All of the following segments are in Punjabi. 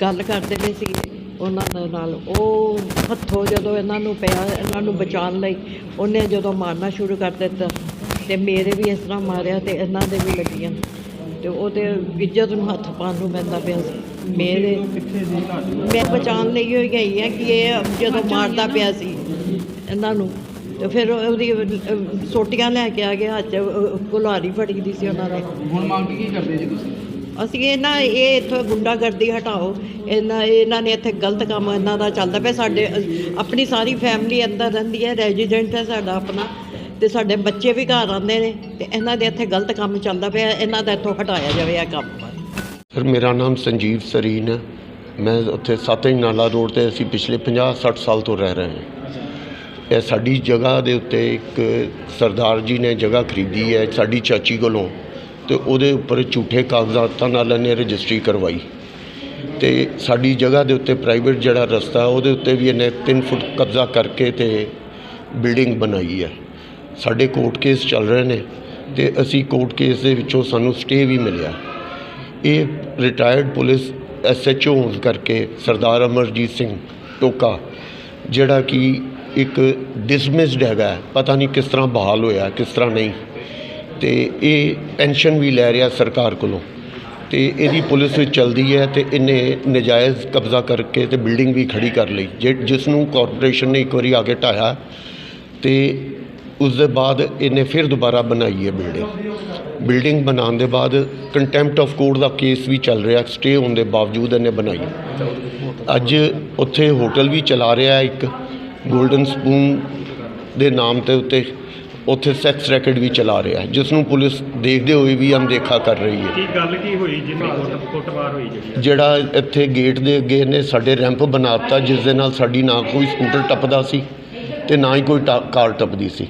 ਗੱਲ ਕਰਦੇ ਪਏ ਸੀ ਉਹਨਾਂ ਦੇ ਨਾਲ। ਉਹ ਹੱਥੋਂ ਜਦੋਂ ਇਹਨਾਂ ਨੂੰ ਪਿਆ ਇਹਨਾਂ ਨੂੰ ਬਚਾਉਣ ਲਈ ਉਹਨੇ ਜਦੋਂ ਮਾਰਨਾ ਸ਼ੁਰੂ ਕਰ ਦਿੱਤਾ ਤੇ ਮੇਰੇ ਵੀ ਇਸ ਤਰ੍ਹਾਂ ਮਾਰਿਆ ਤੇ ਇਹਨਾਂ ਦੇ ਵੀ ਲੱਗੀਆਂ। ਤੇ ਉਹਦੇ ਇੱਜ਼ਤ ਨੂੰ ਹੱਥ ਪਾਉਣ ਨੂੰ ਪੈਂਦਾ ਪਿਆ ਸੀ। ਮੇਰੇ ਮੈਂ ਬਚਾਉਣ ਲਈ ਹੋਈ ਗਈ ਹਾਂ ਕਿ ਇਹ ਜਦੋਂ ਮਾਰਦਾ ਪਿਆ ਸੀ ਇਹਨਾਂ ਨੂੰ। ਤੇ ਫਿਰ ਉਹਦੀ ਸੋਟੀਆਂ ਲੈ ਕੇ ਆ ਗਿਆ ਹੱਥ 'ਚ, ਫੜੀ ਦੀ ਸੀ ਉਹਨਾਂ ਨੇ। ਹੁਣ ਮੰਗ ਕੀ ਕਰਦੇ ਜੀ ਤੁਸੀਂ? ਅਸੀਂ ਇਹਨਾਂ ਇਹ ਇੱਥੋਂ ਗੁੰਡਾਗਰਦੀ ਹਟਾਓ। ਇਹਨਾਂ ਇਹਨਾਂ ਨੇ ਇੱਥੇ ਗਲਤ ਕੰਮ ਇਹਨਾਂ ਦਾ ਚੱਲਦਾ ਪਿਆ। ਸਾਡੇ, ਆਪਣੀ ਸਾਰੀ ਫੈਮਿਲੀ ਅੰਦਰ ਰਹਿੰਦੀ ਹੈ, ਰੈਜ਼ੀਡੈਂਟ ਹੈ ਸਾਡਾ ਆਪਣਾ। ਤੇ ਸਾਡੇ ਬੱਚੇ ਵੀ ਘਰ ਆਉਂਦੇ ਨੇ, ਤੇ ਇਹਨਾਂ ਦੇ ਇੱਥੇ ਗਲਤ ਕੰਮ ਚੱਲਦਾ ਪਿਆ। ਇਹਨਾਂ ਦਾ ਇੱਥੋਂ ਹਟਾਇਆ ਜਾਵੇ ਇਹ ਕੰਮ। ਸਰ, ਮੇਰਾ ਨਾਮ ਸੰਜੀਵ ਸਰੀਨ ਹੈ। ਮੈਂ ਉੱਥੇ ਸਤਿੰਜ ਨਾਲਾ ਰੋਡ ਤੇ ਅਸੀਂ ਪਿਛਲੇ 50 60 ਸਾਲ ਤੋਂ ਰਹਿ ਰਹੇ ਹਾਂ। ਇਹ ਸਾਡੀ ਜਗ੍ਹਾ ਦੇ ਉੱਤੇ ਇੱਕ ਸਰਦਾਰ ਜੀ ਨੇ ਜਗ੍ਹਾ ਖਰੀਦੀ ਹੈ, ਸਾਡੀ ਚਾਚੀ ਕੋਲੋਂ। ਅਤੇ ਉਹਦੇ ਉੱਪਰ ਝੂਠੇ ਕਾਗਜ਼ਾਤਾਂ ਨਾਲ ਇਹਨੇ ਰਜਿਸਟਰੀ ਕਰਵਾਈ। ਅਤੇ ਸਾਡੀ ਜਗ੍ਹਾ ਦੇ ਉੱਤੇ ਪ੍ਰਾਈਵੇਟ ਜਿਹੜਾ ਰਸਤਾ, ਉਹਦੇ ਉੱਤੇ ਵੀ ਇਹਨੇ 3 ਫੁੱਟ ਕਬਜ਼ਾ ਕਰਕੇ ਤੇ ਬਿਲਡਿੰਗ ਬਣਾਈ ਹੈ। ਸਾਡੇ ਕੋਰਟ ਕੇਸ ਚੱਲ ਰਹੇ ਨੇ ਅਤੇ ਅਸੀਂ ਕੋਰਟ ਕੇਸ ਦੇ ਵਿੱਚੋਂ ਸਾਨੂੰ ਸਟੇ ਵੀ ਮਿਲਿਆ। ਇਹ ਰਿਟਾਇਰਡ ਪੁਲਿਸ ਐਸਐਚਓ ਹੋਣ ਕਰਕੇ ਸਰਦਾਰ ਅਮਰਜੀਤ ਸਿੰਘ ਟੋਕਾ, ਜਿਹੜਾ ਕਿ ਇੱਕ ਡਿਸਮਿਸਡ ਹੈਗਾ, ਪਤਾ ਨਹੀਂ ਕਿਸ ਤਰ੍ਹਾਂ ਬਹਾਲ ਹੋਇਆ, ਕਿਸ ਤਰ੍ਹਾਂ ਨਹੀਂ। ਤੇ ਇਹ ਪੈਨਸ਼ਨ ਵੀ ਲੈ ਰਿਹਾ ਸਰਕਾਰ ਕੋਲੋਂ। ਤੇ ਇਹਦੀ ਪੁਲਿਸ ਵਿੱਚ ਚਲਦੀ ਹੈ ਤੇ ਇਹਨੇ ਨਜਾਇਜ਼ ਕਬਜ਼ਾ ਕਰਕੇ ਤੇ ਬਿਲਡਿੰਗ ਵੀ ਖੜੀ ਕਰ ਲਈ, ਜਿ- ਜਿਸ ਨੂੰ ਕਾਰਪੋਰੇਸ਼ਨ ਨੇ ਇੱਕ ਵਾਰੀ ਆ ਕੇ ਢਾਇਆ ਤੇ ਉਸ ਦੇ ਬਾਅਦ ਇਹਨੇ ਫਿਰ ਦੁਬਾਰਾ ਬਣਾਈ ਹੈ ਬਿਲਡਿੰਗ। ਬਿਲਡਿੰਗ ਬਣਾਉਣ ਦੇ ਬਾਅਦ ਕੰਟੈਂਪਟ ਆਫ ਕੋਰਟ ਦਾ ਕੇਸ ਵੀ ਚੱਲ ਰਿਹਾ ਸਟੇ ਹੋਣ ਦੇ ਬਾਵਜੂਦ ਇਹਨੇ ਬਣਾਈ। ਅੱਜ ਉੱਥੇ ਹੋਟਲ ਵੀ ਚਲਾ ਰਿਹਾ ਹੈ ਇੱਕ 골ਡਨ ਸਪੂਨ ਦੇ ਨਾਮ ਤੇ ਉੱਤੇ। ਉੱਥੇ ਸੈਕਸ ਰੈਕਟ ਵੀ ਚਲਾ ਰਿਹਾ ਹੈ ਜਿਸ ਨੂੰ ਪੁਲਿਸ ਦੇਖਦੇ ਹੋਏ ਵੀ ਅਣਦੇਖਾ ਕਰ ਰਹੀ ਹੈ। ਕੀ ਗੱਲ ਕੀ ਹੋਈ ਜਿੰਨੀ ਕੁੱਟ ਕੁੱਟਮਾਰ ਹੋਈ ਜਿਹੜੀ ਜਿਹੜਾ ਇੱਥੇ ਗੇਟ ਦੇ ਅੱਗੇ ਨੇ ਸਾਡੇ ਰੈਂਪ ਬਣਾਤਾ ਜਿਸ ਦੇ ਨਾਲ ਸਾਡੀ ਨਾ ਕੋਈ ਸਕੂਟਰ ਟੱਪਦਾ ਸੀ ਤੇ ਨਾ ਹੀ ਕੋਈ ਟਾ- ਕਾਰ ਟੱਪਦੀ ਸੀ।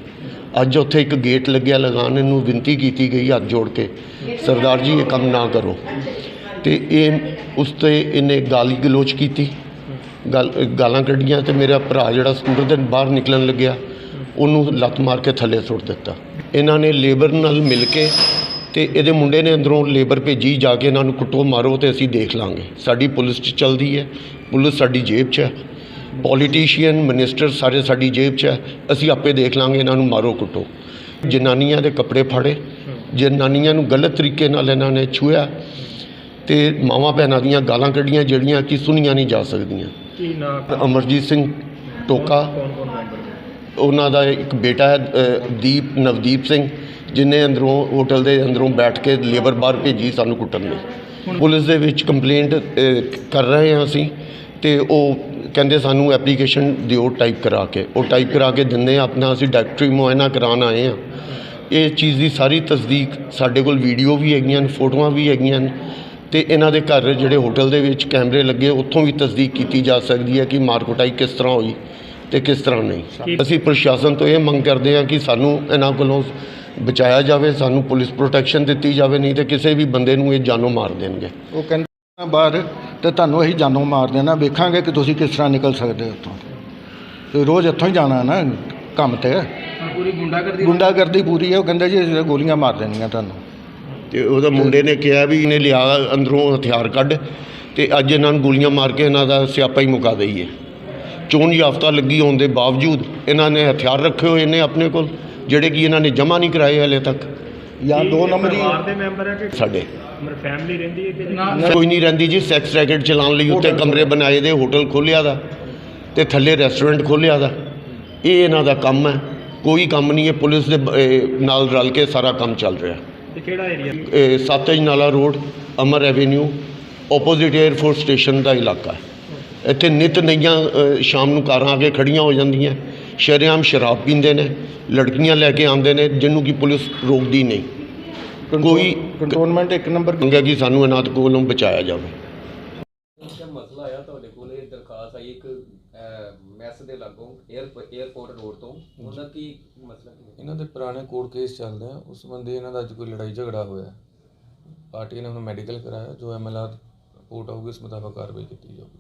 ਅੱਜ ਉੱਥੇ ਇੱਕ ਗੇਟ ਲੱਗਿਆ ਲਗਾਉਣ ਨੂੰ ਬੇਨਤੀ ਕੀਤੀ ਗਈ ਹੱਥ ਜੋੜ ਕੇ ਸਰਦਾਰ ਜੀ ਇਹ ਕੰਮ ਨਾ ਕਰੋ। ਤੇ ਇਹ ਉਸ ਤੇ ਇਹਨੇ ਗਾਲੀ ਗਲੋਚ ਕੀਤੀ ਗਾਲ ਗਾਲਾਂ ਕੱਢੀਆਂ ਤੇ ਮੇਰਾ ਭਰਾ ਜਿਹੜਾ ਸਕੂਟਰ ਦੇ ਬਾਹਰ ਨਿਕਲਣ ਲੱਗਿਆ। ਉਹਨੂੰ ਲੱਤ ਮਾਰ ਕੇ ਥੱਲੇ ਸੁੱਟ ਦਿੱਤਾ। ਇਹਨਾਂ ਨੇ ਲੇਬਰ ਨਾਲ ਮਿਲ ਕੇ ਤੇ ਇਹਦੇ ਮੁੰਡੇ ਨੇ ਅੰਦਰੋਂ ਲੇਬਰ ਭੇਜੀ ਜਾ ਕੇ ਇਹਨਾਂ ਨੂੰ ਕੁੱਟੋ ਮਾਰੋ ਤੇ ਅਸੀਂ ਦੇਖ ਲਾਂਗੇ। ਸਾਡੀ ਪੁਲਿਸ 'ਚ ਚਲਦੀ ਹੈ। ਪੁਲਿਸ ਸਾਡੀ ਜੇਬ 'ਚ ਹੈ। ਪੋਲੀਟੀਸ਼ੀਅਨ ਮਿਨਿਸਟਰ ਸਾਰੇ ਸਾਡੀ ਜੇਬ 'ਚ ਹੈ। ਅਸੀਂ ਆਪੇ ਦੇਖ ਲਾਂਗੇ ਇਹਨਾਂ ਨੂੰ ਮਾਰੋ ਕੁੱਟੋ। ਜਨਾਨੀਆਂ ਦੇ ਕੱਪੜੇ ਫਾੜੇ। ਜਨਾਨੀਆਂ ਨੂੰ ਗਲਤ ਤਰੀਕੇ ਨਾਲ ਇਹਨਾਂ ਨੇ ਛੂਇਆ ਤੇ ਮਾਵਾਂ ਭੈਣਾਂ ਦੀਆਂ ਗਾਲਾਂ ਕੱਢੀਆਂ ਜਿਹੜੀਆਂ ਕਿ ਸੁਣੀਆਂ ਨਹੀਂ ਜਾ ਸਕਦੀਆਂ। ਕੀ ਅਮਰਜੀਤ ਸਿੰਘ ਟੋਕਾ। ਉਹਨਾਂ ਦਾ ਇੱਕ ਬੇਟਾ ਹੈ ਦੀਪ ਨਵਦੀਪ ਸਿੰਘ ਜਿਨੇ ਅੰਦਰੋਂ ਹੋਟਲ ਦੇ ਅੰਦਰੋਂ ਬੈਠ ਕੇ ਲੇਬਰ ਬਾਹਰ ਭੇਜੀ ਸਾਨੂੰ ਕੁੱਟਣ ਲਈ। ਪੁਲਿਸ ਦੇ ਵਿੱਚ ਕੰਪਲੇਂਟ ਕਰ ਰਹੇ ਹਾਂ ਅਸੀਂ ਤੇ ਉਹ ਕਹਿੰਦੇ ਸਾਨੂੰ ਐਪਲੀਕੇਸ਼ਨ ਦਿਓ ਟਾਈਪ ਕਰਾ ਕੇ। ਉਹ ਟਾਈਪ ਕਰਾ ਕੇ ਦਿੰਦੇ ਹਾਂ ਆਪਣਾ ਅਸੀਂ ਡਾਕਟਰੀ ਮੁਆਇਨਾ ਕਰਾਉਣ ਆਏ ਹਾਂ। ਇਹ ਚੀਜ਼ ਦੀ ਸਾਰੀ ਤਸਦੀਕ ਸਾਡੇ ਕੋਲ ਵੀਡੀਓ ਵੀ ਹੈਗੀਆਂ ਨੇ ਫੋਟੋਆਂ ਵੀ ਹੈਗੀਆਂ ਨੇ ਤੇ ਇਹਨਾਂ ਦੇ ਘਰ ਜਿਹੜੇ ਹੋਟਲ ਦੇ ਵਿੱਚ ਕੈਮਰੇ ਲੱਗੇ ਉੱਥੋਂ ਵੀ ਤਸਦੀਕ ਕੀਤੀ ਜਾ ਸਕਦੀ ਹੈ ਕਿ ਮਾਰਕੁਟਾਈ ਕਿਸ ਤਰ੍ਹਾਂ ਹੋਈ। ਤੇ ਕਿਸ ਤਰ੍ਹਾਂ ਨਹੀਂ? ਅਸੀਂ ਪ੍ਰਸ਼ਾਸਨ ਤੋਂ ਇਹ ਮੰਗ ਕਰਦੇ ਹਾਂ ਕਿ ਸਾਨੂੰ ਇਹਨਾਂ ਕੋਲੋਂ ਬਚਾਇਆ ਜਾਵੇ ਸਾਨੂੰ ਪੁਲਿਸ ਪ੍ਰੋਟੈਕਸ਼ਨ ਦਿੱਤੀ ਜਾਵੇ ਨਹੀਂ ਤੇ ਕਿਸੇ ਵੀ ਬੰਦੇ ਨੂੰ ਇਹ ਜਾਨੋਂ ਮਾਰ ਦੇਣਗੇ। ਉਹ ਕਹਿੰਦੇ ਬਾਹਰ ਤੇ ਤੁਹਾਨੂੰ ਅਸੀਂ ਜਾਨੋਂ ਮਾਰ ਦੇਣਾ ਵੇਖਾਂਗੇ ਕਿ ਤੁਸੀਂ ਕਿਸ ਤਰ੍ਹਾਂ ਨਿਕਲ ਸਕਦੇ ਹੋ ਉੱਥੋਂ। ਤੇ ਰੋਜ਼ ਇੱਥੋਂ ਹੀ ਜਾਣਾ ਨਾ ਕੰਮ ਤੇ। ਪੂਰੀ ਗੁੰਡਾਗਰਦੀ ਗੁੰਡਾਗਰਦੀ ਪੂਰੀ ਹੈ ਉਹ ਕਹਿੰਦੇ ਜੀ ਗੋਲੀਆਂ ਮਾਰ ਦੇਣੀਆਂ ਤੁਹਾਨੂੰ। ਤੇ ਉਹਦਾ ਮੁੰਡੇ ਨੇ ਕਿਹਾ ਵੀ ਇਹਨੇ ਲਿਆ ਅੰਦਰੋਂ ਹਥਿਆਰ ਕੱਢ ਤੇ ਅੱਜ ਇਹਨਾਂ ਨੂੰ ਗੋਲੀਆਂ ਮਾਰ ਕੇ ਇਹਨਾਂ ਦਾ ਸਿਆਪਾ ਹੀ ਮੁਕਾ ਦਈਏ। ਚੋਣ ਯਾਫਤਾ ਲੱਗੀ ਹੋਣ ਦੇ ਬਾਵਜੂਦ ਇਹਨਾਂ ਨੇ ਹਥਿਆਰ ਰੱਖੇ ਹੋਏ ਨੇ ਆਪਣੇ ਕੋਲ ਜਿਹੜੇ ਕਿ ਇਹਨਾਂ ਨੇ ਜਮ੍ਹਾਂ ਨਹੀਂ ਕਰਾਏ ਹਲੇ ਤੱਕ। ਜਾਂ ਦੋ ਨੰਬਰੀ ਪਰਿਵਾਰ ਦੇ ਮੈਂਬਰ ਹੈ ਕਿ ਸਾਡੇ। ਮਰ ਫੈਮਿਲੀ ਰਹਿੰਦੀ ਹੈ ਕਿ ਨਾ। ਕੋਈ ਨਹੀਂ ਰਹਿੰਦੀ ਜੀ ਸੈਕਸ ਰੈਕਟ ਚਲਾਉਣ ਲਈ ਉੱਤੇ ਕਮਰੇ ਬਣਾਏ ਦੇ ਹੋਟਲ ਖੋਲ੍ਹਿਆ ਦਾ ਤੇ ਥੱਲੇ ਰੈਸਟੋਰੈਂਟ ਖੋਲ੍ਹਿਆ ਦਾ। ਇਹ ਇਹਨਾਂ ਦਾ ਕੰਮ ਹੈ। ਕੋਈ ਕੰਮ ਨਹੀਂ ਹੈ। ਪੁਲਿਸ ਦੇ ਨਾਲ ਰਲ ਕੇ ਸਾਰਾ ਕੰਮ ਚੱਲ ਰਿਹਾ। ਤੇ ਕਿਹੜਾ ਏਰੀਆ ਇਹ ਸਤਜ ਨਾਲਾ road Amar avenue opposite air force station ਦਾ ਇਲਾਕਾ ਹੈ। ਇੱਥੇ ਨਿਤ ਨਈਆਂ ਸ਼ਾਮ ਨੂੰ ਕਾਰਾਂ ਆ ਕੇ ਖੜੀਆਂ ਹੋ ਜਾਂਦੀਆਂ। ਸ਼ਰੇਆਮ ਸ਼ਰਾਬ ਪੀਂਦੇ ਨੇ ਲੜਕੀਆਂ ਲੈ ਕੇ ਆਉਂਦੇ ਨੇ ਜਿਹਨੂੰ ਕਿ ਪੁਲਿਸ ਰੋਕਦੀ ਨਹੀਂ। ਕੋਈ ਕੰਟਰੋਲਮੈਂਟ ਇੱਕ ਨੰਬਰ ਮੰਗਿਆ ਕਿ ਸਾਨੂੰ ਦੇ ਕੋਲੋਂ ਬਚਾਇਆ ਜਾਵੇ। ਇੱਕ ਮਸਲਾ ਆਇਆ ਤੁਹਾਡੇ ਕੋਲ ਇਹ ਦਰਖਾਸਤ ਆਈ ਇੱਕ ਮੈਸ ਦੇ ਲਾਗੋਂ 에ਅਰਪੋਰਟ ਰੋਡ ਤੋਂ। ਉਹਨਾਂ ਕੀ ਮਸਲਾ ਕੀ ਹੈ? ਇਹਨਾਂ ਦੇ ਪੁਰਾਣੇ ਕੋਰਟ ਕੇਸ ਚੱਲਦੇ ਆ ਉਸ ਸੰਬੰਧੀ ਇਹਨਾਂ ਦਾ ਅੱਜ ਕੋਈ ਲੜਾਈ ਝਗੜਾ ਹੋਇਆ। ਪਾਰਟੀ ਨੇ ਉਹਨੂੰ ਮੈਡੀਕਲ ਕਰਾਇਆ ਜੋ ਐਮਐਲਆਰ ਰਿਪੋਰਟ ਆਊਗੀ ਉਸ ਮੁਤਾਬਕ ਕਾਰਵਾਈ ਕੀਤੀ ਜਾਊਗੀ।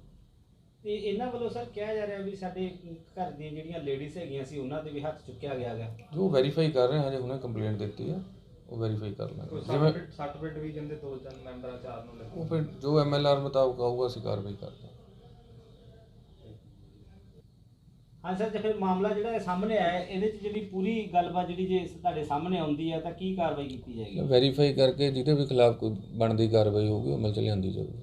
ਤੇ ਇਹਨਾਂ ਵੱਲੋਂ ਸਰ ਕਿਹਾ ਜਾ ਰਿਹਾ ਵੀ ਸਾਡੇ ਘਰ ਦੀਆਂ ਜਿਹੜੀਆਂ ਲੇਡੀਜ਼ ਹੈਗੀਆਂ ਸੀ ਉਹਨਾਂ ਦੇ ਵੀ ਹੱਥ ਚੁੱਕਿਆ ਗਿਆ ਗਾ ਜੋ ਵੈਰੀਫਾਈ ਕਰ ਰਹੇ ਹਾਂ ਹਜੇ ਹੁਣੇ ਕੰਪਲੇਂਟ ਦਿੱਤੀ ਹੈ ਉਹ ਵੈਰੀਫਾਈ ਕਰ ਲਾਂਗੇ ਜਿਵੇਂ ਸਰਟੀਫਿਕੇਟ ਵੀ ਕਹਿੰਦੇ ਦੋ ਤਿੰਨ ਮੈਂਬਰਾਂ ਚਾਰ ਨੂੰ ਲੱਗੇ। ਉਹ ਫਿਰ ਜੋ ਐਮਐਲਆਰ ਮੁਤਾਬਕ ਆਊਗਾ ਅਸੀਂ ਕਾਰਵਾਈ ਕਰਦੇ ਹਾਂ ਹਾਂ ਸਰ ਜੇ ਫਿਰ ਮਾਮਲਾ ਜਿਹੜਾ ਇਹ ਸਾਹਮਣੇ ਆਇਆ ਹੈ, ਇਹਦੇ 'ਚ ਜਿਹੜੀ ਪੂਰੀ ਗੱਲਬਾਤ ਜਿਹੜੀ ਜੇ ਤੁਹਾਡੇ ਸਾਹਮਣੇ ਆਉਂਦੀ ਹੈ ਤਾਂ ਕੀ ਕਾਰਵਾਈ ਕੀਤੀ ਜਾਏਗੀ? ਵੈਰੀਫਾਈ ਕਰਕੇ ਜਿਹਦੇ ਵੀ ਖਿਲਾਫ ਕੋਈ ਬਣਦੀ ਕਾਰਵਾਈ ਹੋਊਗੀ ਉਹ ਅਮਲ ਚ ਲਿਆਂਦੀ ਜਾਊਗੀ।